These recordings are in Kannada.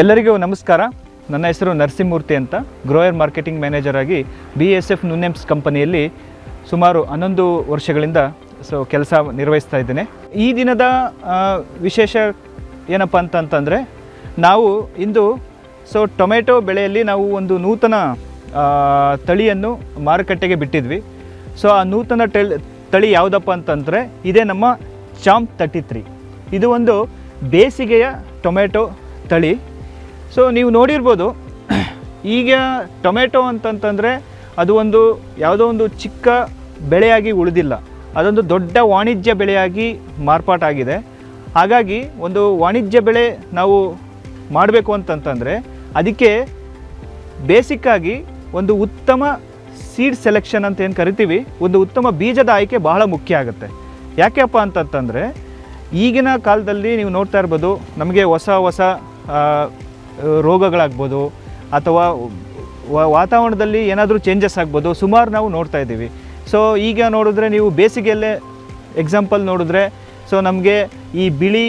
ಎಲ್ಲರಿಗೂ ನಮಸ್ಕಾರ. ನನ್ನ ಹೆಸರು ನರಸಿಂಹಮೂರ್ತಿ ಅಂತ. ಗ್ರೋಯರ್ ಮಾರ್ಕೆಟಿಂಗ್ ಮ್ಯಾನೇಜರ್ ಆಗಿ ಬಿ ಎಸ್ ಎಫ್ ನುನೆಮ್ಸ್ ಕಂಪನಿಯಲ್ಲಿ ಸುಮಾರು ಹನ್ನೊಂದು ವರ್ಷಗಳಿಂದ ಸೊ ಕೆಲಸ ನಿರ್ವಹಿಸ್ತಾ ಇದ್ದೇನೆ. ಈ ದಿನದ ವಿಶೇಷ ಏನಪ್ಪ ಅಂತಂತಂದರೆ ನಾವು ಇಂದು ಸೊ ಟೊಮೆಟೊ ಬೆಳೆಯಲ್ಲಿ ನಾವು ಒಂದು ನೂತನ ತಳಿಯನ್ನು ಮಾರುಕಟ್ಟೆಗೆ ಬಿಟ್ಟಿದ್ವಿ. ಸೊ ಆ ನೂತನ ತಳಿ ಯಾವುದಪ್ಪ ಅಂತಂದರೆ, ಇದೇ ನಮ್ಮ ಚಾಂಪ್ ತರ್ಟಿ ತ್ರೀ. ಇದು ಒಂದು ಬೇಸಿಗೆಯ ಟೊಮೆಟೊ ತಳಿ. ಸೊ ನೀವು ನೋಡಿರ್ಬೋದು, ಈಗ ಟೊಮೆಟೊ ಅಂತಂತಂದರೆ ಅದು ಒಂದು ಯಾವುದೋ ಒಂದು ಚಿಕ್ಕ ಬೆಳೆಯಾಗಿ ಉಳಿದಿಲ್ಲ. ಅದೊಂದು ದೊಡ್ಡ ವಾಣಿಜ್ಯ ಬೆಳೆಯಾಗಿ ಮಾರ್ಪಾಟಾಗಿದೆ. ಹಾಗಾಗಿ ಒಂದು ವಾಣಿಜ್ಯ ಬೆಳೆ ನಾವು ಮಾಡಬೇಕು ಅಂತಂತಂದರೆ ಅದಕ್ಕೆ ಬೇಸಿಕ್ಕಾಗಿ ಒಂದು ಉತ್ತಮ ಸೀಡ್ ಸೆಲೆಕ್ಷನ್ ಅಂತ ಏನು ಕರಿತೀವಿ, ಒಂದು ಉತ್ತಮ ಬೀಜದ ಆಯ್ಕೆ ಬಹಳ ಮುಖ್ಯ ಆಗುತ್ತೆ. ಯಾಕೆಪ್ಪ ಅಂತಂತಂದರೆ ಈಗಿನ ಕಾಲದಲ್ಲಿ ನೀವು ನೋಡ್ತಾ ಇರ್ಬೋದು, ನಮಗೆ ಹೊಸ ಹೊಸ ರೋಗಗಳಾಗ್ಬೋದು ಅಥವಾ ವಾತಾವರಣದಲ್ಲಿ ಏನಾದರೂ ಚೇಂಜಸ್ ಆಗ್ಬೋದು, ಸುಮಾರು ನಾವು ನೋಡ್ತಾ ಇದ್ದೀವಿ. ಸೊ ಈಗ ನೋಡಿದ್ರೆ ನೀವು ಬೇಸಿಗೆಯಲ್ಲೇ ಎಕ್ಸಾಂಪಲ್ ನೋಡಿದ್ರೆ ಸೊ ನಮಗೆ ಈ ಬಿಳಿ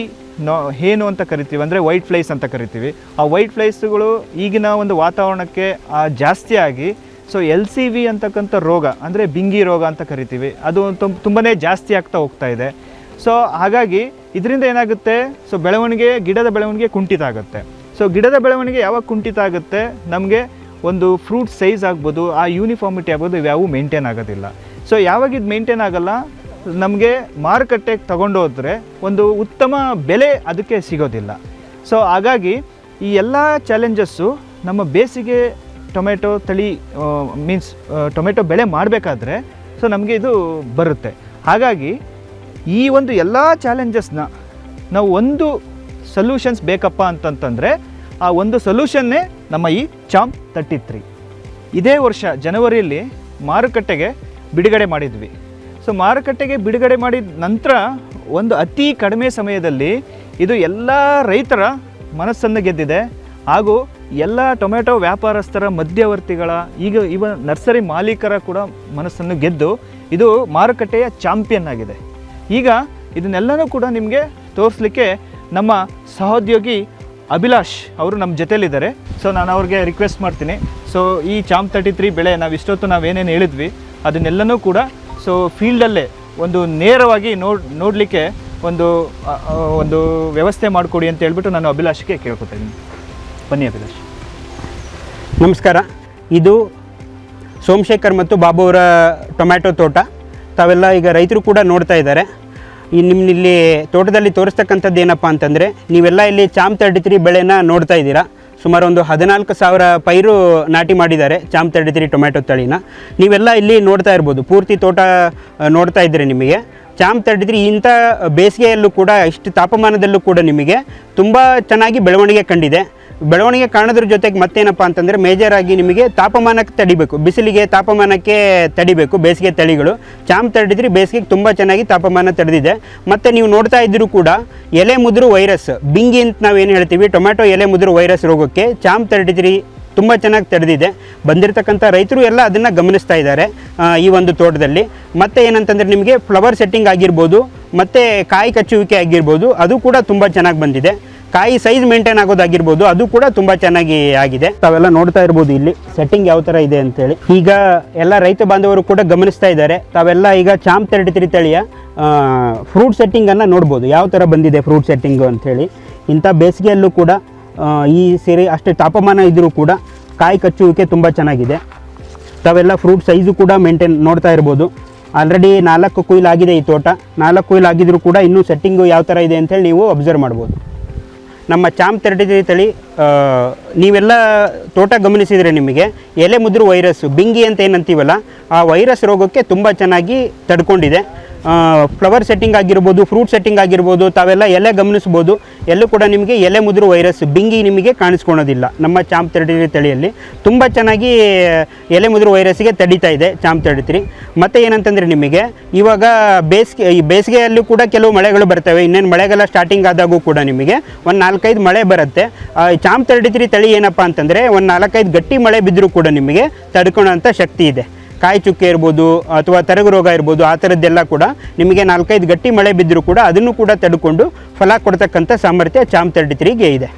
ನೋ ಏನು ಅಂತ ಕರಿತೀವಿ, ಅಂದರೆ ವೈಟ್ ಫ್ಲೈಸ್ ಅಂತ ಕರಿತೀವಿ. ಆ ವೈಟ್ ಫ್ಲೈಸ್ಗಳು ಈಗಿನ ಒಂದು ವಾತಾವರಣಕ್ಕೆ ಜಾಸ್ತಿಯಾಗಿ ಸೊ ಎಲ್ ಸಿ ವಿ ಅಂತಕ್ಕಂಥ ರೋಗ, ಅಂದರೆ ಬಿಂಗಿ ರೋಗ ಅಂತ ಕರಿತೀವಿ, ಅದು ತುಂಬಾ ಜಾಸ್ತಿ ಆಗ್ತಾ ಹೋಗ್ತಾ ಇದೆ. ಸೊ ಹಾಗಾಗಿ, ಇದರಿಂದ ಏನಾಗುತ್ತೆ ಸೊ ಬೆಳವಣಿಗೆ, ಗಿಡದ ಬೆಳವಣಿಗೆ ಕುಂಠಿತ ಆಗುತ್ತೆ. ಸೊ ಗಿಡದ ಬೆಳವಣಿಗೆ ಯಾವಾಗ ಕುಂಠಿತ ಆಗುತ್ತೆ? ನಮಗೆ ಒಂದು ಫ್ರೂಟ್ ಸೈಜ್ ಆಗ್ಬೋದು, ಆ ಯೂನಿಫಾರ್ಮಿಟಿ ಆಗ್ಬೋದು ಯಾವೂ ಮೇಂಟೈನ್ ಆಗೋದಿಲ್ಲ. ಸೊ ಯಾವಾಗ ಇದು ಮೇಂಟೈನ್ ಆಗಲ್ಲ? ನಮಗೆ ಮಾರುಕಟ್ಟೆಗೆ ತಗೊಂಡೋದ್ರೆ ಒಂದು ಉತ್ತಮ ಬೆಲೆ ಅದಕ್ಕೆ ಸಿಗೋದಿಲ್ಲ. ಸೊ ಹಾಗಾಗಿ ಈ ಎಲ್ಲ ಚಾಲೆಂಜಸ್ಸು ನಮ್ಮ ಬೇಸಿಗೆ ಟೊಮೆಟೊ ತಳಿ ಮೀನ್ಸ್ ಟೊಮೆಟೊ ಬೆಳೆ ಮಾಡಬೇಕಾದ್ರೆ ಸೊ ನಮಗೆ ಇದು ಬರುತ್ತೆ. ಹಾಗಾಗಿ ಈ ಒಂದು ಎಲ್ಲ ಚಾಲೆಂಜಸ್ನ ನಾವು ಒಂದು ಸೊಲ್ಯೂಷನ್ಸ್ ಬೇಕಪ್ಪ ಅಂತಂತಂದರೆ ಆ ಒಂದು ಸೊಲ್ಯೂಷನ್ನೇ ನಮ್ಮ ಈ ಚಾಂಪ್ ತರ್ಟಿ ತ್ರೀ. ಇದೇ ವರ್ಷ ಜನವರಿಯಲ್ಲಿ ಮಾರುಕಟ್ಟೆಗೆ ಬಿಡುಗಡೆ ಮಾಡಿದ್ವಿ. ಸೊ ಮಾರುಕಟ್ಟೆಗೆ ಬಿಡುಗಡೆ ಮಾಡಿದ ನಂತರ ಒಂದು ಅತಿ ಕಡಿಮೆ ಸಮಯದಲ್ಲಿ ಇದು ಎಲ್ಲ ರೈತರ ಮನಸ್ಸನ್ನು ಗೆದ್ದಿದೆ. ಹಾಗೂ ಎಲ್ಲ ಟೊಮೆಟೊ ವ್ಯಾಪಾರಸ್ಥರ ಮಧ್ಯವರ್ತಿಗಳ, ಈಗ ಇವ ನರ್ಸರಿ ಮಾಲೀಕರ ಕೂಡ ಮನಸ್ಸನ್ನು ಗೆದ್ದು ಇದು ಮಾರುಕಟ್ಟೆಯ ಚಾಂಪಿಯನ್ ಆಗಿದೆ. ಈಗ ಇದನ್ನೆಲ್ಲನೂ ಕೂಡ ನಿಮಗೆ ತೋರಿಸ್ಲಿಕ್ಕೆ ನಮ್ಮ ಸಹೋದ್ಯೋಗಿ ಅಭಿಲಾಷ್ ಅವರು ನಮ್ಮ ಜೊತೆಯಲ್ಲಿದ್ದಾರೆ. ಸೊ ನಾನು ಅವ್ರಿಗೆ ರಿಕ್ವೆಸ್ಟ್ ಮಾಡ್ತೀನಿ. ಸೊ ಈ ಚಾಮ್ ತರ್ಟಿ ತ್ರೀ ಬೆಳೆ ನಾವು ಇಷ್ಟೊತ್ತು ನಾವೇನೇನು ಹೇಳಿದ್ವಿ, ಅದನ್ನೆಲ್ಲನೂ ಕೂಡ ಸೊ ಫೀಲ್ಡಲ್ಲೇ ಒಂದು ನೇರವಾಗಿ ನೋಡ್, ನೋಡಲಿಕ್ಕೆ ಒಂದು ಒಂದು ವ್ಯವಸ್ಥೆ ಮಾಡಿಕೊಡಿ ಅಂತ ಹೇಳ್ಬಿಟ್ಟು ನಾನು ಅಭಿಲಾಷ್ಗೆ ಕೇಳ್ಕೊತೀನಿ ಬನ್ನಿ ಅಭಿಲಾಷ್. ನಮಸ್ಕಾರ. ಇದು ಸೋಮಶೇಖರ್ ಮತ್ತು ಬಾಬು ಅವರ ಟೊಮ್ಯಾಟೊ ತೋಟ. ತಾವೆಲ್ಲ ಈಗ ರೈತರು ಕೂಡ ನೋಡ್ತಾ ಇದ್ದಾರೆ. ಈ ನಿಮ್ಮ ಇಲ್ಲಿ ತೋಟದಲ್ಲಿ ತೋರಿಸ್ತಕ್ಕಂಥದ್ದು ಏನಪ್ಪ ಅಂತಂದರೆ, ನೀವೆಲ್ಲ ಇಲ್ಲಿ ಚಾಮ್ ತರ್ಟಿ ತ್ರೀ ಬೆಳೆನ ನೋಡ್ತಾ ಇದ್ದೀರಾ. ಸುಮಾರು ಒಂದು ಹದಿನಾಲ್ಕು ಸಾವಿರ ಪೈರು ನಾಟಿ ಮಾಡಿದ್ದಾರೆ ಚಾಮ್ ತರ್ಟಿ ತ್ರೀ ಟೊಮ್ಯಾಟೊ ತಳಿನ. ನೀವೆಲ್ಲ ಇಲ್ಲಿ ನೋಡ್ತಾ ಇರ್ಬೋದು, ಪೂರ್ತಿ ತೋಟ ನೋಡ್ತಾ ಇದ್ದೀರಿ ನಿಮಗೆ. ಚಾಮ್ ತರ್ಟಿ ತ್ರೀ ಇಂಥ ಬೇಸಿಗೆಯಲ್ಲೂ ಕೂಡ, ಇಷ್ಟು ತಾಪಮಾನದಲ್ಲೂ ಕೂಡ ನಿಮಗೆ ತುಂಬ ಚೆನ್ನಾಗಿ ಬೆಳವಣಿಗೆ ಕಂಡಿದೆ. ಬೆಳವಣಿಗೆ ಕಾಣೋದ್ರ ಜೊತೆಗೆ ಮತ್ತೇನಪ್ಪ ಅಂತಂದರೆ ಮೇಜರಾಗಿ ನಿಮಗೆ ತಾಪಮಾನಕ್ಕೆ ತಡಿಬೇಕು. ಬಿಸಿಲಿಗೆ ತಾಪಮಾನಕ್ಕೆ ತಡಿಬೇಕು, ಬೇಸಿಗೆ ತಳಿಗಳು. ಚಾಮ್ ತಡಿದ್ರೆ ಬೇಸಿಗೆಗೆ ತುಂಬ ಚೆನ್ನಾಗಿ ತಾಪಮಾನ ತಡೆದಿದೆ. ಮತ್ತು ನೀವು ನೋಡ್ತಾ ಇದ್ದರೂ ಕೂಡ ಎಲೆ ಮುದುರು ವೈರಸ್, ಬಿಂಗಿ ಅಂತ ನಾವೇನು ಹೇಳ್ತೀವಿ, ಟೊಮ್ಯಾಟೊ ಎಲೆ ಮುದುರು ವೈರಸ್ ರೋಗಕ್ಕೆ ಚಾಮ್ ತರ್ಟಿದ್ರಿ ತುಂಬ ಚೆನ್ನಾಗಿ ತಡೆದಿದೆ. ಬಂದಿರತಕ್ಕಂಥ ರೈತರು ಎಲ್ಲ ಅದನ್ನು ಗಮನಿಸ್ತಾ ಇದ್ದಾರೆ ಈ ಒಂದು ತೋಟದಲ್ಲಿ. ಮತ್ತು ಏನಂತಂದರೆ ನಿಮಗೆ ಫ್ಲವರ್ ಸೆಟ್ಟಿಂಗ್ ಆಗಿರ್ಬೋದು, ಮತ್ತು ಕಾಯಿ ಕಚ್ಚುವಿಕೆ ಆಗಿರ್ಬೋದು, ಅದು ಕೂಡ ತುಂಬ ಚೆನ್ನಾಗಿ ಬಂದಿದೆ. ಕಾಯಿ ಸೈಜ್ ಮೇಂಟೈನ್ ಆಗೋದಾಗಿರ್ಬೋದು, ಅದು ಕೂಡ ತುಂಬ ಚೆನ್ನಾಗಿ ಆಗಿದೆ. ತಾವೆಲ್ಲ ನೋಡ್ತಾ ಇರ್ಬೋದು ಇಲ್ಲಿ ಸೆಟ್ಟಿಂಗ್ ಯಾವ ಥರ ಇದೆ ಅಂತೇಳಿ. ಈಗ ಎಲ್ಲ ರೈತ ಬಾಂಧವರು ಕೂಡ ಗಮನಿಸ್ತಾ ಇದ್ದಾರೆ. ತಾವೆಲ್ಲ ಈಗ ಚಾಮ್ ತರ್ಟಿ ತ್ರೀ ತಳಿಯ ಫ್ರೂಟ್ ಸೆಟ್ಟಿಂಗನ್ನು ನೋಡ್ಬೋದು. ಯಾವ ಥರ ಬಂದಿದೆ ಫ್ರೂಟ್ ಸೆಟ್ಟಿಂಗು ಅಂಥೇಳಿ ಇಂಥ ಬೇಸಿಗೆಯಲ್ಲೂ ಕೂಡ ಈ ಸೇರಿ ಅಷ್ಟೇ ತಾಪಮಾನ ಇದ್ದರೂ ಕೂಡ ಕಾಯಿ ಕಚ್ಚುವಿಕೆ ತುಂಬ ಚೆನ್ನಾಗಿದೆ. ತಾವೆಲ್ಲ ಫ್ರೂಟ್ ಸೈಜು ಕೂಡ ಮೇಂಟೈನ್ ನೋಡ್ತಾ ಇರ್ಬೋದು. ಆಲ್ರೆಡಿ ನಾಲ್ಕು ಕುಯ್ಲ್ ಆಗಿದೆ ಈ ತೋಟ. ನಾಲ್ಕು ಕುಯ್ಲ್ ಆಗಿದ್ರೂ ಕೂಡ ಇನ್ನೂ ಸೆಟ್ಟಿಂಗು ಯಾವ ಥರ ಇದೆ ಅಂತೇಳಿ ನೀವು ಅಬ್ಸರ್ವ್ ಮಾಡ್ಬೋದು. ನಮ್ಮ ಚಾಮ್ ತರ್ಟಿ ತಳಿ ನೀವೆಲ್ಲ ತೋಟ ಗಮನಿಸಿದರೆ ನಿಮಗೆ ಎಲೆ ಮುದುರು ವೈರಸ್ಸು ಬಿಂಗಿ ಅಂತ ಏನಂತೀವಲ್ಲ, ಆ ವೈರಸ್ ರೋಗಕ್ಕೆ ತುಂಬ ಚೆನ್ನಾಗಿ ತಡ್ಕೊಂಡಿದೆ. ಫ್ಲವರ್ ಸೆಟ್ಟಿಂಗ್ ಆಗಿರ್ಬೋದು ಫ್ರೂಟ್ ಸೆಟ್ಟಿಂಗ್ ಆಗಿರ್ಬೋದು, ತಾವೆಲ್ಲ ಎಲೆ ಗಮನಿಸ್ಬೋದು. ಎಲ್ಲೂ ಕೂಡ ನಿಮಗೆ ಎಲೆ ಮುದುರು ವೈರಸ್ ಬಿಂಗಿ ನಿಮಗೆ ಕಾಣಿಸ್ಕೊಳೋದಿಲ್ಲ. ನಮ್ಮ ಚಾಂಪ್ ತರ್ಟಿ ತಳಿಯಲ್ಲಿ ತುಂಬ ಚೆನ್ನಾಗಿ ಎಲೆ ಮುದುರು ವೈರಸ್ಗೆ ತಡೀತಾ ಇದೆ ಚಾಂಪ್ ತಡಿತ್ರಿ ಮತ್ತು ಏನಂತಂದರೆ ನಿಮಗೆ, ಇವಾಗ ಬೇಸಿಗೆ, ಈ ಬೇಸಿಗೆಯಲ್ಲೂ ಕೂಡ ಕೆಲವು ಮಳೆಗಳು ಬರ್ತವೆ. ಇನ್ನೇನು ಮಳೆಗಾಲ ಸ್ಟಾರ್ಟಿಂಗ್ ಆದಾಗೂ ಕೂಡ ನಿಮಗೆ ಒಂದು ನಾಲ್ಕೈದು ಮಳೆ ಬರುತ್ತೆ. ಚಾಂಪ್ ತಡಿತ್ರಿ ತ್ರೀ ತಳಿ ಏನಪ್ಪ ಅಂತಂದರೆ, ಒಂದು ನಾಲ್ಕೈದು ಗಟ್ಟಿ ಮಳೆ ಬಿದ್ದರೂ ಕೂಡ ನಿಮಗೆ ತಡ್ಕೊಳ್ಳೋಂಥ ಶಕ್ತಿ ಇದೆ. ಕಾಯಿ ಚುಕ್ಕೆ ಇರ್ಬೋದು ಅಥವಾ ತೆರಗು ರೋಗ ಇರ್ಬೋದು, ಆ ಥರದ್ದೆಲ್ಲ ಕೂಡ ನಿಮಗೆ ನಾಲ್ಕೈದು ಗಟ್ಟಿ ಮಳೆ ಬಿದ್ದರೂ ಕೂಡ ಅದನ್ನು ಕೂಡ ತಡ್ಕೊಂಡು ಫಲ ಕೊಡ್ತಕ್ಕಂಥ ಸಾಮರ್ಥ್ಯ ಚಾಮ್ ತರ್ಟಿ ತ್ರೀಗೆ ಇದೆ.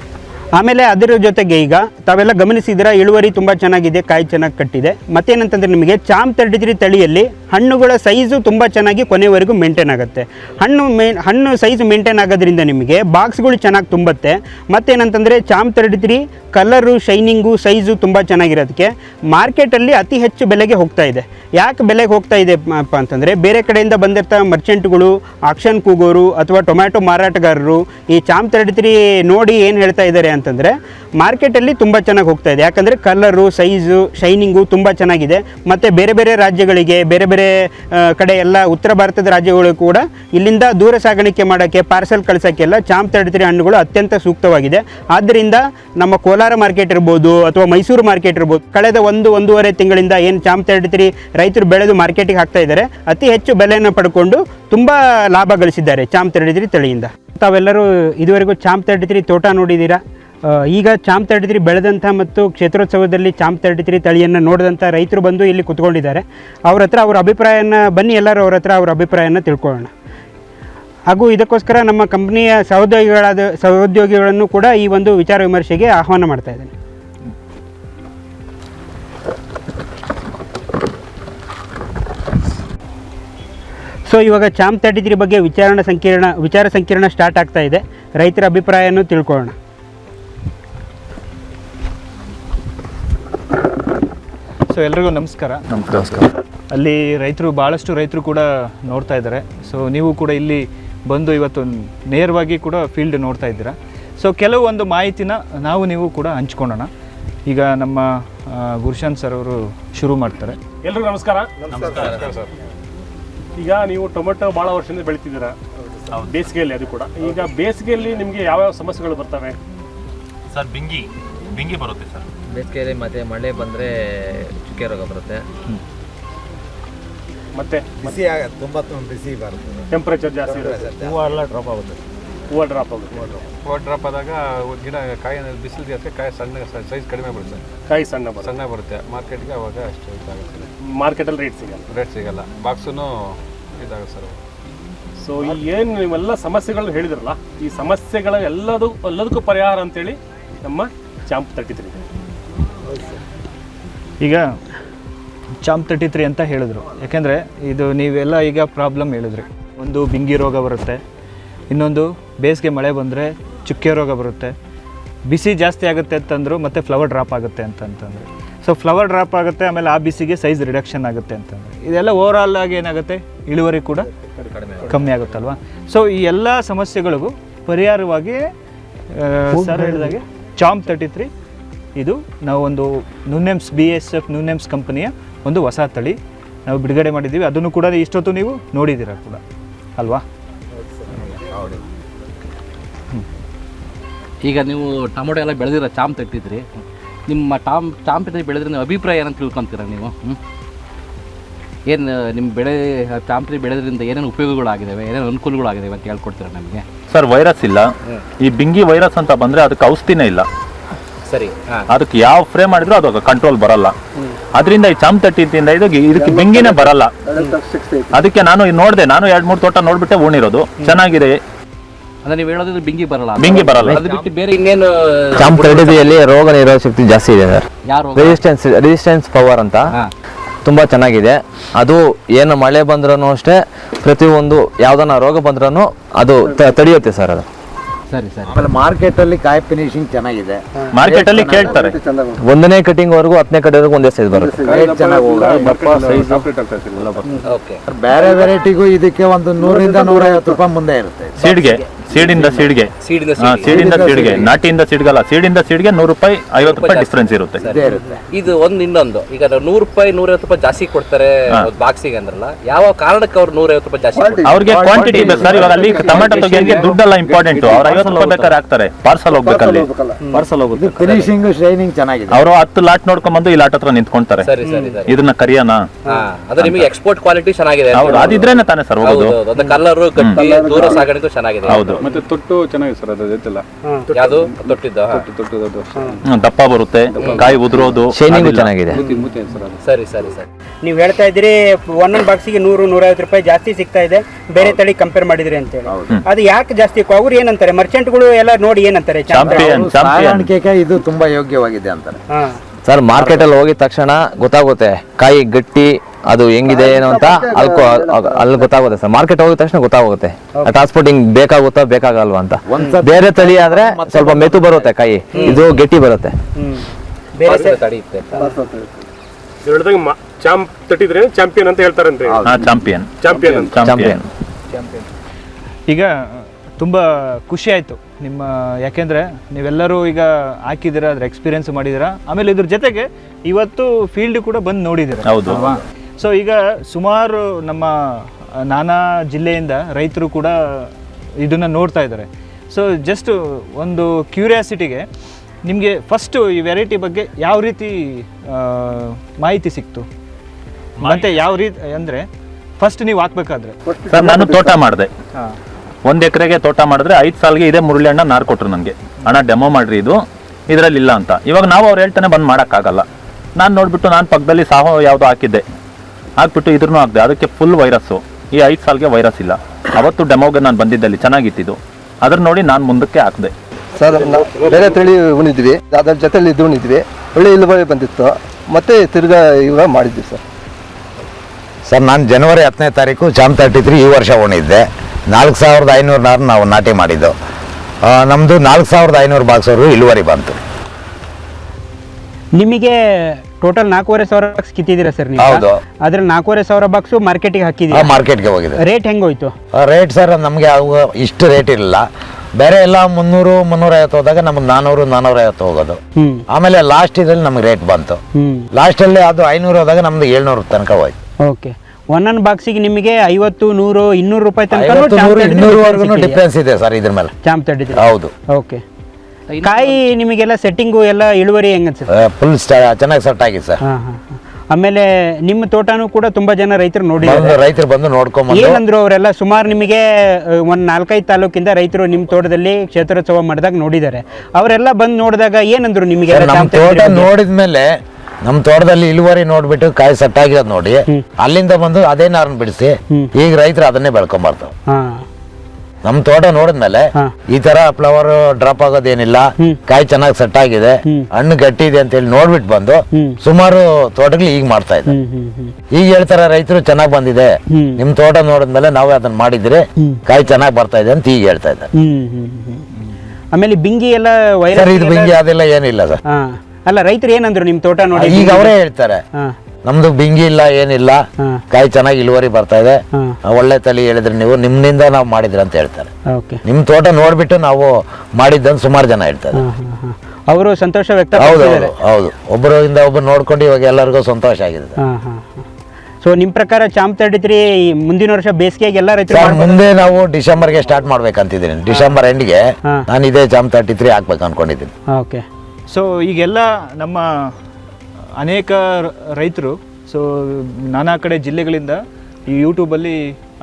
ಆಮೇಲೆ ಅದರ ಜೊತೆಗೆ ಈಗ ತಾವೆಲ್ಲ ಗಮನಿಸಿದ್ರೆ ಇಳುವರಿ ತುಂಬ ಚೆನ್ನಾಗಿದೆ, ಕಾಯಿ ಚೆನ್ನಾಗಿ ಕಟ್ಟಿದೆ. ಮತ್ತೇನಂತಂದರೆ ನಿಮಗೆ ಚಾಮ್ ತರ್ಟಿ ತ್ರೀ ತಳಿಯಲ್ಲಿ ಹಣ್ಣುಗಳ ಸೈಜು ತುಂಬ ಚೆನ್ನಾಗಿ ಕೊನೆವರೆಗೂ ಮೇಂಟೈನ್ ಆಗುತ್ತೆ. ಹಣ್ಣು ಮೇ ಹಣ್ಣು ಸೈಜ್ ಮೇಂಟೈನ್ ಆಗೋದ್ರಿಂದ ನಿಮಗೆ ಬಾಕ್ಸ್ಗಳು ಚೆನ್ನಾಗಿ ತುಂಬುತ್ತೆ. ಮತ್ತೇನಂತಂದರೆ champ thirty three colour shining size ತುಂಬ ಚೆನ್ನಾಗಿರೋದಕ್ಕೆ ಮಾರ್ಕೆಟಲ್ಲಿ ಅತಿ ಹೆಚ್ಚು ಬೆಲೆಗೆ ಹೋಗ್ತಾ ಇದೆ. ಯಾಕೆ ಬೆಲೆಗೆ ಹೋಗ್ತಾ ಇದೆ ಅಪ್ಪ ಅಂತಂದರೆ ಬೇರೆ ಕಡೆಯಿಂದ ಬಂದಿರ್ತ ಮರ್ಚೆಂಟ್ಗಳು ಆಕ್ಷನ್ ಕೂಗೋರು ಅಥವಾ ಟೊಮ್ಯಾಟೊ ಮಾರಾಟಗಾರರು ಈ ಚಾಮ್ ತರ್ಟಿ ತ್ರೀ ನೋಡಿ ಏನು ಹೇಳ್ತಾ ಇದ್ದಾರೆ ಅಂತಂದರೆ ಮಾರ್ಕೆಟಲ್ಲಿ ತುಂಬ ಚೆನ್ನಾಗಿ ಹೋಗ್ತಾ ಇದೆ. ಯಾಕಂದರೆ ಕಲರು ಸೈಜು ಶೈನಿಂಗು ತುಂಬ ಚೆನ್ನಾಗಿದೆ. ಮತ್ತು ಬೇರೆ ಬೇರೆ ರಾಜ್ಯಗಳಿಗೆ, ಬೇರೆ ಬೇರೆ ಕಡೆ ಎಲ್ಲ ಉತ್ತರ ಭಾರತದ ರಾಜ್ಯಗಳು ಕೂಡ ಇಲ್ಲಿಂದ ದೂರ ಸಾಗಾಣಿಕೆ ಮಾಡೋಕ್ಕೆ ಪಾರ್ಸೆಲ್ ಕಳ್ಸೋಕ್ಕೆಲ್ಲ ಚಾಮ್ ತರ್ಟಿ ತ್ರೀ ಹಣ್ಣುಗಳು ಅತ್ಯಂತ ಸೂಕ್ತವಾಗಿದೆ. ಆದ್ದರಿಂದ ನಮ್ಮ ಕೋಲಾರ ಮಾರ್ಕೆಟ್ ಇರ್ಬೋದು ಅಥವಾ ಮೈಸೂರು ಮಾರ್ಕೆಟ್ ಇರ್ಬೋದು, ಕಳೆದ ಒಂದು, ಒಂದೂವರೆ ತಿಂಗಳಿಂದ ಏನು ಚಾಮ್ ತರ್ಟಿ ತ್ರೀ ರೈತರು ಬೆಳೆದು ಮಾರ್ಕೆಟಿಗೆ ಹಾಕ್ತಾ ಇದ್ದಾರೆ, ಅತಿ ಹೆಚ್ಚು ಬೆಲೆಯನ್ನು ಪಡ್ಕೊಂಡು ತುಂಬ ಲಾಭ ಗಳಿಸಿದ್ದಾರೆ ಚಾಮ್ ತರ್ಟಿ ತ್ರೀ ತಳಿಯಿಂದ. ತಾವೆಲ್ಲರೂ ಇದುವರೆಗೂ ತರ್ಟಿ ತ್ರೀ ತೋಟ ನೋಡಿದ್ದೀರಾ? ಈಗ ಚಾಮ್ ತರ್ಟಿ ತ್ರೀ ಬೆಳೆದಂಥ ಮತ್ತು ಕ್ಷೇತ್ರೋತ್ಸವದಲ್ಲಿ ಚಾಮ್ ತರ್ಟಿ ತ್ರೀ ತಳಿಯನ್ನು ನೋಡಿದಂಥ ರೈತರು ಬಂದು ಇಲ್ಲಿ ಕುತ್ಕೊಂಡಿದ್ದಾರೆ. ಅವ್ರ ಹತ್ರ ಅವ್ರ ಅಭಿಪ್ರಾಯನ, ಬನ್ನಿ ಎಲ್ಲರೂ ಅವ್ರ ಹತ್ರ ಅವ್ರ ಅಭಿಪ್ರಾಯನ ತಿಳ್ಕೊಳ್ಳೋಣ. ಹಾಗೂ ಇದಕ್ಕೋಸ್ಕರ ನಮ್ಮ ಕಂಪ್ನಿಯ ಸಹೋದ್ಯೋಗಿಗಳಾದ, ಸಹೋದ್ಯೋಗಿಗಳನ್ನು ಕೂಡ ಈ ಒಂದು ವಿಚಾರ ವಿಮರ್ಶೆಗೆ ಆಹ್ವಾನ ಮಾಡ್ತಾ ಇದ್ದೇನೆ. ಸೊ, ಇವಾಗ ಚಾಮ್ ತರ್ಟಿ ತ್ರೀ ಬಗ್ಗೆ ವಿಚಾರಣಾ ಸಂಕೀರ್ಣ, ವಿಚಾರ ಸಂಕೀರ್ಣ ಸ್ಟಾರ್ಟ್ ಆಗ್ತಾ ಇದೆ. ರೈತರ ಅಭಿಪ್ರಾಯವನ್ನು ತಿಳ್ಕೊಳ್ಳೋಣ. ಸೊ ಎಲ್ರಿಗೂ ನಮಸ್ಕಾರ. ನಮಸ್ಕಾರ. ಅಲ್ಲಿ ರೈತರು ಭಾಳಷ್ಟು ರೈತರು ಕೂಡ ನೋಡ್ತಾ ಇದ್ದಾರೆ. ಸೊ ನೀವು ಕೂಡ ಇಲ್ಲಿ ಬಂದು ಇವತ್ತು ನೇರವಾಗಿ ಕೂಡ ಫೀಲ್ಡ್ ನೋಡ್ತಾ ಇದ್ದೀರಾ. ಸೊ ಕೆಲವು ಒಂದು ಮಾಹಿತಿನ ನಾವು ನೀವು ಕೂಡ ಹಂಚ್ಕೊಳ್ಳೋಣ. ಈಗ ನಮ್ಮ ಗುರುಶಾಂತ್ ಸರ್ ಅವರು ಶುರು ಮಾಡ್ತಾರೆ. ಎಲ್ರಿಗೂ ನಮಸ್ಕಾರ. ನಮಸ್ಕಾರ. ಸರ್. ಈಗ ನೀವು ಟೊಮೆಟೊ ಭಾಳ ವರ್ಷದಿಂದ ಬೆಳಿತಿದ್ದೀರಾ. ಬೇಸಿಗೆಯಲ್ಲಿ ಅದು ಕೂಡ. ಈಗ ಬೇಸಿಗೆಯಲ್ಲಿ ನಿಮಗೆ ಯಾವ್ಯಾವ ಸಮಸ್ಯೆಗಳು ಬರ್ತವೆ? ಸರ್ ಬಿಂಗಿ. ಬಿಂಗಿ ಬರುತ್ತೆ ಸರ್. ಬೇಸಿಗೆಯಲ್ಲಿ ಮತ್ತೆ ಮಳೆ ಬಂದರೆ ಚುಕ್ಕೆ ರೋಗ ಬರುತ್ತೆ. ಮತ್ತೆ ಬಿಸಿ ಆಗ- ತುಂಬಾ ತುಂಬ ಬಿಸಿ ಬರುತ್ತೆ. ಟೆಂಪ್ರೇಚರ್ ಜಾಸ್ತಿ ಇರುತ್ತೆ. ಹೂವು ಎಲ್ಲ ಡ್ರಾಪ್ ಆಗುತ್ತೆ. ಹೂವು ಡ್ರಾಪ್ ಆಗುತ್ತೆ. ಹೂವು ಡ್ರಾಪ್ ಆದಾಗ ಗಿಡ ಕಾಯಿ ಬಿಸಿಲು ಜಾಸ್ತಿ ಕಾಯಿ ಸಣ್ಣ ಸೈಜ್ ಕಡಿಮೆ ಬರುತ್ತೆ ಕಾಯಿ ಸಣ್ಣ ಬರುತ್ತೆ. ಸಣ್ಣ ಬರುತ್ತೆ. ಮಾರ್ಕೆಟ್ಗೆ ಅವಾಗ ಅಷ್ಟು ಇದಾಗುತ್ತೆ ಮಾರ್ಕೆಟಲ್ಲಿ ರೇಟ್ ಸಿಗಲ್ಲ. ರೇಟ್ ಸಿಗಲ್ಲ. ಬಾಕ್ಸೂ ಇದಾಗುತ್ತೆ ಸರ್. ಸೊ ಏನು ನೀವೆಲ್ಲ ಸಮಸ್ಯೆಗಳನ್ನು ಹೇಳಿದ್ರಲ್ಲ ಈ ಸಮಸ್ಯೆಗಳ ಎಲ್ಲದೂ ಎಲ್ಲದಕ್ಕೂ ಪರಿಹಾರ ಅಂತೇಳಿ ನಮ್ಮ ಚಾಂಪ್ ತರ್ಟಿ ತ್ರೀ ಈಗ ಚಾಂಪ್ ತರ್ಟಿ ತ್ರೀ ಅಂತ ಹೇಳಿದ್ರು. ಯಾಕೆಂದರೆ ಇದು ನೀವೆಲ್ಲ ಈಗ ಪ್ರಾಬ್ಲಮ್ ಹೇಳಿದ್ರಿ. ಒಂದು ಬಿಂಗಿ ರೋಗ ಬರುತ್ತೆ. ಇನ್ನೊಂದು ಬೇಸಿಗೆ ಮಳೆ ಬಂದರೆ ಚುಕ್ಕೆ ರೋಗ ಬರುತ್ತೆ. ಬಿಸಿ ಜಾಸ್ತಿ ಆಗುತ್ತೆ ಅಂತಂದರು ಮತ್ತು ಫ್ಲವರ್ ಡ್ರಾಪ್ ಆಗುತ್ತೆ ಅಂತಂತಂದ್ರೆ. ಸೊ ಫ್ಲವರ್ ಡ್ರಾಪ್ ಆಗುತ್ತೆ, ಆಮೇಲೆ ಆ ಬಿಸಿಗೆ ಸೈಜ್ ರಿಡಕ್ಷನ್ ಆಗುತ್ತೆ ಅಂತಂದರೆ. ಇದೆಲ್ಲ ಓವರಾಲ್ ಆಗಿ ಏನಾಗುತ್ತೆ? ಇಳುವರಿ ಕೂಡ ಕಮ್ಮಿ ಆಗುತ್ತಲ್ವಾ? ಸೊ ಈ ಎಲ್ಲ ಸಮಸ್ಯೆಗಳಿಗೂ ಪರಿಹಾರವಾಗಿ ಸರ್ ಹೇಳಿದಾಗೆ ಚಾಮ್ ತರ್ಟಿ ತ್ರೀ. ಇದು ನಾವೊಂದು ಒಂದು Nunhems B S F Nunhems ಕಂಪನಿಯ ಒಂದು ಹೊಸ ತಳಿ ನಾವು ಬಿಡುಗಡೆ ಮಾಡಿದ್ದೀವಿ. ಅದನ್ನು ಕೂಡ ಇಷ್ಟೊತ್ತು ನೀವು ನೋಡಿದ್ದೀರ ಕೂಡ. ಅಲ್ವಾ? ಈಗ ನೀವು ಟೊಮೊಟೊ ಎಲ್ಲ ಬೆಳೆದಿರ ಚಾಮ್ ತಟ್ಟಿದ್ರಿ ನಿಮ್ಮ ಟಾಮ್ ಚಾಮ್ ತಟ್ಟಿ ಬೆಳೆದ್ರೆ ನೀವು ಅಭಿಪ್ರಾಯ ಏನಂತ ತಿಳ್ಕೊತೀರ ನೀವು? ಏನು, ನಿಮ್ಮ ಬೆಳೆ ಚಾಮ್ ತಟ್ಟಿ ಬೆಳೆದ್ರಿಂದ ಏನೇನು ಉಪಯೋಗಗಳಾಗಿದ್ದಾವೆ ಏನೇನು ಅನುಕೂಲಗಳಾಗಿದ್ದಾವೆ ಅಂತ ಹೇಳ್ಕೊಡ್ತೀರಾ ನಮಗೆ? ಸರ್ ವೈರಸ್ ಇಲ್ಲ. ಈ ಬಿಂಗಿ ವೈರಸ್ ಅಂತ ಬಂದ್ರೆ ಅದಕ್ಕೆ ಔಷಧಿನೇ ಇಲ್ಲ. ಸರಿ ಅದಕ್ಕೆ ಯಾವ ಫ್ರೇ ಮಾಡಿದ್ರು ಅದು ಕಂಟ್ರೋಲ್ ಬರಲ್ಲ. ಅದರಿಂದ ಈ ಚಾಮ್ ತಟ್ಟಿದಿಂದ ಇದಕ್ಕೆ ಇದಕ್ಕೆ ಬಿಂಗಿನೇ ಬರಲ್ಲ. ಅದಕ್ಕೆ ನಾನು ನೋಡಿದೆ ನಾನು ಎರಡ್ ಮೂರು ತೋಟ ನೋಡ್ಬಿಟ್ಟೆ ಉಣಿರೋದು ಚೆನ್ನಾಗಿದೆ. ಅಂದ್ರೆ ನೀವು ಹೇಳೋದು ಬಿಂಗಿ ಬರಲ್ಲ ಬಿಂಗಿ ಬರಲ್ಲ. ಅದು ಬಿಟ್ಟು ಬೇರೆ ಇನ್ನೇನು ಚಾಂಪ್ ತರ್ಟಿಯಲ್ಲಿ ರೋಗ ನಿರೋಧಕ ಶಕ್ತಿ ಜಾಸ್ತಿ ಇದೆ ಸರ್. ರೆಸಿಸ್ಟೆನ್ಸ್ ರೆಸಿಸ್ಟೆನ್ಸ್ ಪವರ್ ಅಂತ. ತುಂಬ ಚೆನ್ನಾಗಿದೆ. ಅದು ಏನು ಮಳೆ ಬಂದ್ರೂ ಅಷ್ಟೇ ಪ್ರತಿಯೊಂದು ಯಾವ್ದನ್ನ ರೋಗ ಬಂದ್ರೂ ಅದು ತ- ತಡೆಯುತ್ತೆ ಸರ್ ಅದು. ಸರಿ ಸರಿ. ಆಮೇಲೆ ಮಾರ್ಕೆಟ್ ಅಲ್ಲಿ ಕಾಯಿ ಫಿನಿಶಿಂಗ್ ಚೆನ್ನಾಗಿದೆ. ಮಾರ್ಕೆಟ್ ಅಲ್ಲಿ ಕೇಳ್ತಾರೆ ಒಂದನೇ ಕಟಿಂಗ್ ವರೆಗೂ ಹತ್ತನೇ ಕಟಿಂಗ್ ಒಂದೇ ಸೈಜ್ ಬರುತ್ತೆ. ರೇಟ್ ಚೆನ್ನಾಗಿ ಹೋಗುತ್ತೆ. ಓಕೆ ಬೇರೆ ವೆರೈಟಿಗೂ ಇದಕ್ಕೆ ಒಂದು ನೂರಿಂದ ನೂರೈವತ್ತು ರೂಪಾಯಿ ಮುಂದೆ ಇರುತ್ತೆ. ಸೀಡ್ಗೆ ಸೀಡಿಂದ ಸೀಡ್ಗೆ. ಸೀಡಿಂದ ಸೀಡಿಂದ ಸೀಡ್ಗೆ. ನಾಟಿಯಿಂದ ಸೀಡ್ಗಲ್ಲ ಸೀಡಿಂದ ಸೀಡ್ಗೆ ನೂರು ರೂಪಾಯಿ ಐವತ್ತು ರೂಪಾಯಿ ಡಿಫ್ರೆನ್ಸ್ ಇರುತ್ತೆ. ಇದೇ ಇರುತ್ತೆ. ಇದು ಒಂದು ಇನ್ನೊಂದು. ಈಗ ನೂರು ರೂಪಾಯಿ ನೂರೈವತ್ತು ರೂಪಾಯಿ ಜಾಸ್ತಿ ಕೊಡ್ತಾರೆ ಬಾಕ್ಸಿಗೆ ಅಂದ್ರಲ್ಲ ಯಾವ ಕಾರಣಕ್ಕೆ ಅವ್ರು ನೂರೈವತ್ತು ರೂಪಾಯಿ ಜಾಸ್ತಿ? ಅವ್ರಿಗೆ ಕ್ವಾಂಟಿಟಿ ಬೇಕು. ಸರ್ ಇವಾಗ ಅಲ್ಲಿ ಟೊಮೆಟೊ ತೆಗಿಯೋಕೆ ದುಡ್ಡೆಲ್ಲ ಇಂಪಾರ್ಟೆಂಟ್ ಅವ್ರು ಐವತ್ತು ರೂಪಾಯಿ ಬೇಕಾದ್ರೆ ಹಾಕ್ತಾರೆ. ಪಾರ್ಸಲ್ ಹೋಗ್ಬೇಕಲ್ಲಿ. ಪಾರ್ಸಲ್ ಹೋಗುತ್ತೆ ಫಿನಿಶಿಂಗ್ ಶೈನಿಂಗ್ ಚೆನ್ನಾಗಿದೆ. ಅವರು ಹತ್ತು ಲಾಟ್ ನೋಡ್ಕೊಂಡ್ ಬಂದು ಈ ಲಾಟ್ ಹತ್ರ ನಿಂತ್ಕೊಂತಾರೆ. ಸರಿ ಸರಿ ಸರಿ. ಇದನ್ನ ಕರಿಯೋಣ? ಹಾ ಅಂದ್ರೆ ನಿಮಗೆ ಎಕ್ಸ್ಪೋರ್ಟ್ ಕ್ವಾಲಿಟಿ ಚೆನ್ನಾಗಿದೆ. ಅದಿದ್ರೇನೆ ತಾನೇ ಸರ್ ಹೌದು ಹೋಗೋದು ಹೌದು. ಅದು ಕಲರ್ ಗಟ್ಟಿ ದೂರ ಸಾಗಾಣಿಕೆ ಚೆನ್ನಾಗಿದೆ. ಹೌದು. ಮತ್ತೆ ತೊಟ್ಟು ಚೆನ್ನಾಗಿದೆ ಸರ್ ಅದ್ರ ಜೊತೆಲ್ಲ ಯಾವುದು? ತೊಟ್ಟಿದ್ದ? ತೊಟ್ಟು ತೊಟ್ಟು ಅದು ಹ್ಮ್, ದಪ್ಪ ಬರುತ್ತೆ ಕಾಯಿ ಉದುರೋದು ಶೈನಿಂಗು ಚೆನ್ನಾಗಿದೆ. ಮೂತಿ ಮೂತಿ ಸರ್ ಅದು. ಸರಿ ಸರಿ ಸರ್. ನೀವು ಹೇಳ್ತಾ ಇದ್ದೀರಿ ಒಂದೊಂದು ಬಾಕ್ಸಿಗೆ ನೂರು ನೂರೈವತ್ತು ರೂಪಾಯಿ ಜಾಸ್ತಿ ಸಿಗ್ತಾ ಇದೆ. ಬೇರೆ ತಳಿ ಕಂಪೇರ್ ಮಾಡಿದ್ರಿ ಅಂತೇಳಿ ಅದು ಯಾಕೆ ಜಾಸ್ತಿ ಅವ್ರು ಏನಂತಾರೆ? ಮರ್ಚೆಂಟ್ಗಳು ಎಲ್ಲ ನೋಡಿ ಏನಂತಾರೆ? ಚಾಂಪಿಯನ್ ಇದು ತುಂಬಾ ಯೋಗ್ಯವಾಗಿದೆ ಅಂತಾರೆ. ಹಾ. ಸರ್ ಮಾರ್ಕೆಟಲ್ಲಿ ಹೋಗಿದ ತಕ್ಷಣ ಗೊತ್ತಾಗುತ್ತೆ ಕಾಯಿ ಗಟ್ಟಿ ಅದು ಹೆಂಗಿದೆ ಏನು ಅಂತ ಅಲ್ಲಿ ಕೊ- ಅಲ್ಲಿ ಗೊತ್ತಾಗುತ್ತೆ ಸರ್. ಮಾರ್ಕೆಟ್ ಹೋಗಿದ ತಕ್ಷಣ ಗೊತ್ತಾಗುತ್ತೆ ಟ್ರಾನ್ಸ್ಪೋರ್ಟಿಂಗ್ ಬೇಕಾಗುತ್ತಾ ಬೇಕಾಗಲ್ವಾ ಅಂತ. ಬೇರೆ ತಳಿ ಆದ್ರೆ ಸ್ವಲ್ಪ ಮೆತು ಬರುತ್ತೆ ಕಾಯಿ ಇದು ಗಟ್ಟಿ ಬರುತ್ತೆ. ತಟ್ಟಿದ್ರೆ ಚಾಂಪಿಯನ್ ಅಂತ ಹೇಳ್ತಾರಂತೆ. ಚಾಂಪಿಯನ್. Champion champion. ಈಗ ತುಂಬ ಖುಷಿ ಆಯ್ತು ನಿಮ್ಮ ಯಾಕೆಂದ್ರೆ ನೀವೆಲ್ಲರೂ ಈಗ ಹಾಕಿದಿರ ಅದ್ರ ಎಕ್ಸ್ಪೀರಿಯನ್ಸ್ ಮಾಡಿದಿರ ಆಮೇಲೆ ಇದ್ರ ಜೊತೆಗೆ ಇವತ್ತು ಫೀಲ್ಡ್ ಕೂಡ ಬಂದು ನೋಡಿದಿರ ಹೌದು. ಸೊ ಈಗ ಸುಮಾರು ನಮ್ಮ ನಾನಾ ಜಿಲ್ಲೆಯಿಂದ ರೈತರು ಕೂಡ ಇದನ್ನು ನೋಡ್ತಾ ಇದ್ದಾರೆ. ಸೊ ಜಸ್ಟ್ ಒಂದು ಕ್ಯೂರಿಯಾಸಿಟಿಗೆ ನಿಮಗೆ ಫಸ್ಟು ಈ ವೆರೈಟಿ ಬಗ್ಗೆ ಯಾವ ರೀತಿ ಮಾಹಿತಿ ಸಿಕ್ತು? ಮತ್ತೆ ಯಾವ ರೀತಿ ಅಂದರೆ ಫಸ್ಟ್ ನೀವು ಹಾಕ್ಬೇಕಾದ್ರೆ. ಸರ್, ನಾನು ತೋಟ ಮಾಡಿದೆ. ಒಂದು ಎಕರೆಗೆ ತೋಟ ಮಾಡಿದ್ರೆ ಐದು ಸಾಲಿಗೆ ಇದೇ ಮುರುಳಿ ಅಣ್ಣ ನಾರು ಕೊಟ್ಟರು ನನಗೆ ಅಣ್ಣ ಡೆಮೋ ಮಾಡಿರಿ ಇದು. ಇದರಲ್ಲಿ ಇಲ್ಲ ಅಂತ. ಇವಾಗ ನಾವು ಅವ್ರು ಹೇಳ್ತಾನೆ ಬಂದು ಮಾಡೋಕ್ಕಾಗಲ್ಲ. ನಾನು ನೋಡಿಬಿಟ್ಟು ನಾನು ಪಕ್ಕದಲ್ಲಿ ಸಾಹೋ ಯಾವುದೋ ಹಾಕಿದ್ದೆ. ಹಾಕ್ಬಿಟ್ಟು ಇದ್ರೂ ಹಾಕಿದೆ ಅದಕ್ಕೆ ಫುಲ್ ವೈರಸ್ಸು ಈ ಐದು ಸಾಲಿಗೆ ವೈರಸ್ ಇಲ್ಲ. ಅವತ್ತು ಡೆಮೋಗೆ ನಾನು ಬಂದಿದ್ದಲ್ಲಿ ಚೆನ್ನಾಗಿತ್ತಿದ್ದು ಅದ್ರ ನೋಡಿ ನಾನು ಮುಂದಕ್ಕೆ ಹಾಕಿದೆ ಸರ್ ಬೇರೆ ತಳಿ ಉಣಿದ್ವಿ. ಅದ್ರ ಜೊತೆಲಿ ಇದು ಉಣಿದ್ವಿ. ಒಳ್ಳೆ ಇಳುವರಿ ಬಂದಿತ್ತು. ಮತ್ತೆ ತಿರ್ಗಾ ಇವಾಗ ಮಾಡಿದ್ವಿ ಸರ್ ಸರ್ ನಾನು ಜನವರಿ ಹತ್ತನೇ ತಾರೀಕು ಜಾಮ್ ತರ್ಟಿ ತ್ರೀ ಈ ವರ್ಷ ಉಣಿದ್ದೆ. ನಾಲ್ಕು ಸಾವಿರದ ಐನೂರು ನಾರು ನಾವು ನಾಟಿ ಮಾಡಿದ್ದು. ನಮ್ಮದು ನಾಲ್ಕು ಸಾವಿರದ ಐನೂರು ಬಾಕ್ಸವರು ಇಳುವರಿ ಬಂತು. ನಿಮಗೆ ಟೋಟಲ್ ನಾಲ್ಕೂವರೆ ಸಾವಿರ ಬಾಕ್ಸ್ ಕಿತ್ತಿದ್ದೀರಾ ಸರ್ ನೀವು ಹೌದು. ಅದ್ರಲ್ಲಿ ನಾಲ್ಕೂವರೆ ಸಾವಿರ ಬಾಕ್ಸು ಮಾರ್ಕೆಟಿಗೆ ಹಾಕಿದ್ದೀರಾ? ಮಾರ್ಕೆಟ್ಗೆ ಹೋಗಿದೆ. ರೇಟ್ ಹೆಂಗ್ ಹೋಯ್ತು? ರೇಟ್ ಸರ್ ನಮಗೆ ಅವು ಇಷ್ಟು ರೇಟ್ ಇರಲಿಲ್ಲ. ಬೇರೆ ಎಲ್ಲ ಮುನ್ನೂರು ಮುನ್ನೂರೈವತ್ತು ಹೋದಾಗ ನಮ್ಗ್ ನಾನೂರು ನಾನೂರ ಐವತ್ತು ಹೋಗೋದು ಆಮೇಲೆ ಲಾಸ್ಟ್ ಇದ್ರಲ್ಲಿ ನಮ್ಗೆ ರೇಟ್ ಬಂತು. ಲಾಸ್ಟ್ ಲಾಸ್ಟಲ್ಲಿ ಅದು ಐನೂರು ಹೋದಾಗ ನಮ್ದು ಏಳ್ನೂರು ತನಕ ಹೋಯ್ತು. ಓಕೆ ಒಂದೊಂದು ಬಾಕ್ಸಿಗೆ ನಿಮಗೆ ಐವತ್ತು ನೂರು ಇನ್ನೂರು ರೂಪಾಯಿ ತನಕ ಐವತ್ತು ಡಿಫ್ರೆನ್ಸ್ ಇದೆ ಸರ್ ಇದ್ರ ಮೇಲೆ. ಚಾಂಪ್ ತಡ್ಡಿದ್ರೆ ಹೌದು. ಓಕೆ ಕಾಯಿ ನಿಮಗೆಲ್ಲ ಸೆಟ್ಟಿಂಗು ಎಲ್ಲ ಇಳುವರಿ ಹೆಂಗ್ ಅನ್ಸುತ್ತೆ? ಫುಲ್ ಚೆನ್ನಾಗಿ ಸೆಟ್ ಆಗಿದೆ ಸರ್. ಹಾ ಹಾ ಹಾ. ಆಮೇಲೆ ನಿಮ್ಮ ತೋಟನೂ ಕೂಡ ತುಂಬಾ ಜನ ರೈತರು ನೋಡಿ ರೈತರು ಬಂದು ನೋಡ್ಕೊಂಬಂದು ಏನಂದ್ರು ಅವರೆಲ್ಲ ಸುಮಾರು ನಿಮಗೆ ಒಂದ್ ನಾಲ್ಕೈದು ತಾಲೂಕಿಂದ ರೈತರು ನಿಮ್ಮ ತೋಟದಲ್ಲಿ ಕ್ಷೇತ್ರೋತ್ಸವ ಮಾಡಿದಾಗ ನೋಡಿದ್ದಾರೆ. ಅವರೆಲ್ಲ ಬಂದು ನೋಡಿದಾಗ ಏನಂದ್ರು ನಿಮಗೆ ನಮ್ಮ ತೋಟ ನೋಡಿದ್ಮೇಲೆ ನಮ್ಮ ತೋಟದಲ್ಲಿ ಇಳುವರಿ ನೋಡ್ಬಿಟ್ಟು ಕಾಯಿ ಸೆಟ್ ಆಗಿರೋದು ನೋಡಿ ಅಲ್ಲಿಂದ ಬಂದು ಅದೇ ನಾರನ್ನ ಬಿಡಿಸಿ ಈಗ ರೈತರು ಅದನ್ನೇ ಬೆಳ್ಕೊಂಬರ್ತಾವ ಹಾ ನಮ್ಮ ತೋಟ ನೋಡಿದ್ಮೇಲೆ ಈ ತರ ಫ್ಲವರ್ ಡ್ರಾಪ್ ಆಗೋದೇನಿಲ್ಲ ಕಾಯಿ ಚೆನ್ನಾಗಿ ಸೆಟ್ ಆಗಿದೆ ಹಣ್ಣು ಗಟ್ಟಿ ಇದೆ ಅಂತ ಹೇಳಿ ನೋಡ್ಬಿಟ್ಟು ಬಂದು ಸುಮಾರು ತೋಟಗಳು ಈಗ ಮಾಡ್ತಾ ಹ್ಮ್ ಈಗ ಹೇಳ್ತಾರೆ ರೈತರು ಚೆನ್ನಾಗಿ ಬಂದಿದೆ. ನಿಮ್ ತೋಟ ನೋಡಿದ್ಮೇಲೆ ನಾವೇ ಅದನ್ನ ಮಾಡಿದ್ರೆ ಕಾಯಿ ಚೆನ್ನಾಗಿ ಬರ್ತಾ ಇದೆ ಅಂತ ಈಗ ಹೇಳ್ತಾ ಇದ್ದಾರೆ. ಆಮೇಲೆ ಬಿಂಗಿ ಎಲ್ಲ ವೈರಸ್ ಇದು ಬಿಂಗಿ ಅದೆಲ್ಲ ಏನಿಲ್ಲ ಸರ್. ಅಲ್ಲ ರೈತರು ಏನಂದ್ರು ನಿಮ್ ತೋಟ ನೋಡಿ ಈಗ ಅವರೇ ಹೇಳ್ತಾರೆ. ನಮ್ದು ಬಿಂಗಿ ಇಲ್ಲ ಏನಿಲ್ಲ. ಕಾಯಿ ಚೆನ್ನಾಗಿ ಇಳುವರಿ ಬರ್ತಾ ಇದೆ. ಒಳ್ಳೆ ತಳಿ ಹೇಳಿದ್ರೆ ನೀವು ನಿಮ್ಮಿಂದ ನಾವು ಮಾಡಿದ್ರಿ ಅಂತ ಹೇಳ್ತಾರೆ. ಓಕೆ. ನಿಮ್ ತೋಟ ನೋಡ್ಬಿಟ್ಟು ನಾವು ಮಾಡಿದ್ದಂತ ಸುಮಾರು ಜನ ಹೇಳ್ತಾರೆ. ಅವರು ಸಂತೋಷ ವ್ಯಕ್ತ ಹೌದು ಹೌದು ಒಬ್ಬರಿಂದ ಒಬ್ಬರು ನೋಡ್ಕೊಂಡು ಇವಾಗ ಎಲ್ಲರಿಗೂ ಸಂತೋಷ ಆಗಿದೆ. ಸೊ ನಿಮ್ಮ ಪ್ರಕಾರ ಚಾಂಪ್ ತರ್ಟಿ ತ್ರೀ ಮುಂದಿನ ವರ್ಷ ಬೇಸಿಗೆಗೆ ಎಲ್ಲ ರೈತರು ಮುಂದೆ ನಾವು ಡಿಸೆಂಬರ್ಗೆ ಸ್ಟಾರ್ಟ್ ಮಾಡ್ಬೇಕಂತಿದ್ದೀನಿ. ಡಿಸೆಂಬರ್ ಎಂಡ್ಗೆ ಗೆ ನಾನು ಇದೇ ಚಾಂಪ್ ತರ್ಟಿ ತ್ರೀ ಹಾಕ್ಬೇಕು ಅನ್ಕೊಂಡಿದ್ದೀನಿ. ಓಕೆ. ಸೊ ಈಗೆಲ್ಲ ನಮ್ಮ ಅನೇಕ ರೈತರು ಸೊ ನಾನಾ ಕಡೆ ಜಿಲ್ಲೆಗಳಿಂದ ಈ ಯೂಟ್ಯೂಬಲ್ಲಿ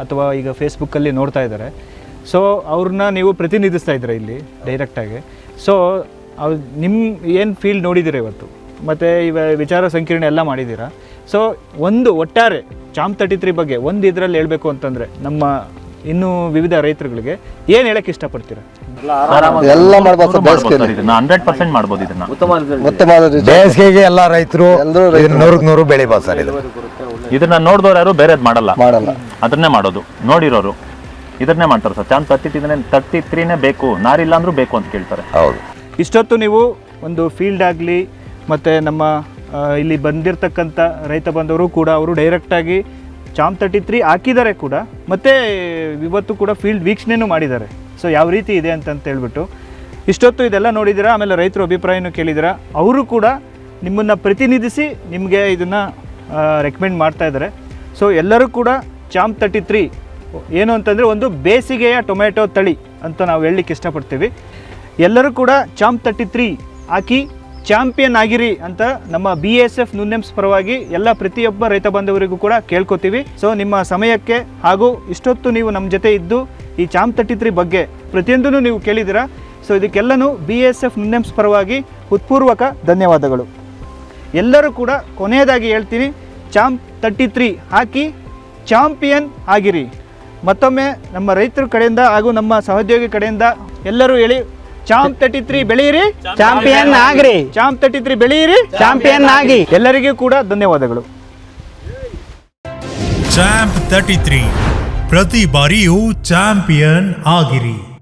ಅಥವಾ ಈಗ ಫೇಸ್ಬುಕ್ಕಲ್ಲಿ ನೋಡ್ತಾ ಇದ್ದಾರೆ. ಸೊ ಅವ್ರನ್ನ ನೀವು ಪ್ರತಿನಿಧಿಸ್ತಾ ಇದ್ದೀರ ಇಲ್ಲಿ ಡೈರೆಕ್ಟಾಗಿ ಸೊ ಅವ್ರು ನಿಮ್ಮ ಏನು ಫೀಲ್ಡ್ ನೋಡಿದ್ದೀರಾ ಇವತ್ತು? ಮತ್ತು ಇವ ವಿಚಾರ ಸಂಕಿರಣ ಎಲ್ಲ ಮಾಡಿದ್ದೀರಾ? ಸೊ ಒಂದು ಒಟ್ಟಾರೆ ಚಾಮ್ ತರ್ಟಿ ತ್ರೀ ಬಗ್ಗೆ ಒಂದು ಇದರಲ್ಲಿ ಹೇಳಬೇಕು ಅಂತಂದರೆ ನಮ್ಮ ಇನ್ನೂ ವಿವಿಧ ರೈತರುಗಳಿಗೆ ಏನು ಹೇಳೋಕ್ಕೆ ಇಷ್ಟಪಡ್ತೀರಾ? ಎಲ್ಲ ಮಾಡ್ಬೋದು ಬೇಸಿಗೆಯಲ್ಲಿ ಇದನ್ನ ಹಂಡ್ರೆಡ್ ಪರ್ಸೆಂಟ್ ಮಾಡ್ಬೋದು ಇದನ್ನ. ಮತ್ತೆ ಮಾಡೋದು ಬೇಸಿಗೆಗೆ ಎಲ್ಲ ರೈತರು ಎಲ್ರೂ ನೂರಕ್ಕೆ ನೂರು ಬೆಳಿಬೋದು ಸರ್ ಇದು. ಇದನ್ನ ನೋಡಿದವ್ರು ಯಾರು ಬೇರೆದ್ ಮಾಡಲ್ಲ. ಮಾಡಲ್ಲ. ಅದನ್ನೇ ಮಾಡೋದು. ನೋಡಿರೋರು. ಇದನ್ನೇ ಮಾಡ್ತಾರೆ ಸರ್. ಚಾನ್ ತರ್ಟಿ ತರ್ಟಿ ತ್ರೀನೇ ಬೇಕು. ನಾರಿಲ್ಲ ಅಂದ್ರೂ ಬೇಕು ಅಂತ ಕೇಳ್ತಾರೆ. ಹೌದು. ಇಷ್ಟೊತ್ತು ನೀವು ಒಂದು ಫೀಲ್ಡ್ ಆಗಲಿ ಮತ್ತು ನಮ್ಮ ಆ, ಇಲ್ಲಿ ಬಂದಿರತಕ್ಕಂಥ ರೈತ ಬಂದವರು ಕೂಡ ಅವರು ಡೈರೆಕ್ಟಾಗಿ ಚಾಮ್ ತರ್ಟಿ ತ್ರೀ ಹಾಕಿದ್ದಾರೆ ಕೂಡ. ಮತ್ತು ಇವತ್ತು ಕೂಡ ಫೀಲ್ಡ್ ವೀಕ್ಷಣೆನೂ ಮಾಡಿದ್ದಾರೆ. ಸೊ ಯಾವ ರೀತಿ ಇದೆ ಅಂತಂತ ಹೇಳ್ಬಿಟ್ಟು, ಇಷ್ಟೊತ್ತು ಇದೆಲ್ಲ ನೋಡಿದ್ದೀರಾ? ಆಮೇಲೆ ರೈತರ ಅಭಿಪ್ರಾಯನೂ ಕೇಳಿದ್ದೀರಾ? ಅವರು ಕೂಡ ನಿಮ್ಮನ್ನು ಪ್ರತಿನಿಧಿಸಿ ನಿಮಗೆ ಇದನ್ನು ರೆಕಮೆಂಡ್ ಮಾಡ್ತಾ ಇದ್ದಾರೆ. ಸೊ ಎಲ್ಲರೂ ಕೂಡ ಚಾಮ್ ತರ್ಟಿ ತ್ರೀ ಏನು ಅಂತಂದರೆ ಒಂದು ಬೇಸಿಗೆಯ ಟೊಮೆಟೊ ತಳಿ ಅಂತ ನಾವು ಹೇಳಲಿಕ್ಕೆ ಇಷ್ಟಪಡ್ತೀವಿ. ಎಲ್ಲರೂ ಕೂಡ ಚಾಮ್ ತರ್ಟಿ ತ್ರೀ ಹಾಕಿ ಚಾಂಪಿಯನ್ ಆಗಿರಿ ಅಂತ ನಮ್ಮ ಬಿ ಎಸ್ ಎಫ್ ನುನ್ನೆಮ್ಸ್ ಪರವಾಗಿ ಎಲ್ಲ ಪ್ರತಿಯೊಬ್ಬ ರೈತ ಬಾಂಧವರಿಗೂ ಕೂಡ ಕೇಳ್ಕೊತೀವಿ. ಸೊ ನಿಮ್ಮ ಸಮಯಕ್ಕೆ ಹಾಗೂ ಇಷ್ಟೊತ್ತು ನೀವು ನಮ್ಮ ಜೊತೆ ಇದ್ದು ಈ ಚಾಂಪ್ ತರ್ಟಿ ತ್ರೀ ಬಗ್ಗೆ ಪ್ರತಿಯೊಂದನ್ನು ನೀವು ಕೇಳಿದ್ದೀರಾ? ಸೊ ಇದಕ್ಕೆಲ್ಲನೂ ಬಿ ಎಸ್ ಎಫ್ ನಿನ್ನೆಮ್ಸ್ ಪರವಾಗಿ ಹೃತ್ಪೂರ್ವಕ ಧನ್ಯವಾದಗಳು. ಎಲ್ಲರೂ ಕೂಡ ಕೊನೆಯದಾಗಿ ಹೇಳ್ತೀನಿ ಚಾಂಪ್ ತರ್ಟಿ ತ್ರೀ ಹಾಕಿ ಚಾಂಪಿಯನ್ ಆಗಿರಿ. ಮತ್ತೊಮ್ಮೆ ನಮ್ಮ ರೈತರ ಕಡೆಯಿಂದ ಹಾಗೂ ನಮ್ಮ ಸಹೋದ್ಯೋಗಿ ಕಡೆಯಿಂದ ಎಲ್ಲರೂ ಹೇಳಿ ಚಾಂಪ್ ತರ್ಟಿ ತ್ರೀ ಬೆಳೆಯಿರಿ. ಚಾಂಪಿಯನ್ ಆಗಿರಿ. ಚಾಂಪ್ ತರ್ಟಿ ತ್ರೀ ಬೆಳೆಯಿರಿ. ಚಾಂಪಿಯನ್ ಆಗಿ. ಎಲ್ಲರಿಗೂ ಕೂಡ ಧನ್ಯವಾದಗಳು. Champ thirty three. ಪ್ರತಿ ಬಾರಿಯೂ ಚಾಂಪಿಯನ್ ಆಗಿರಿ.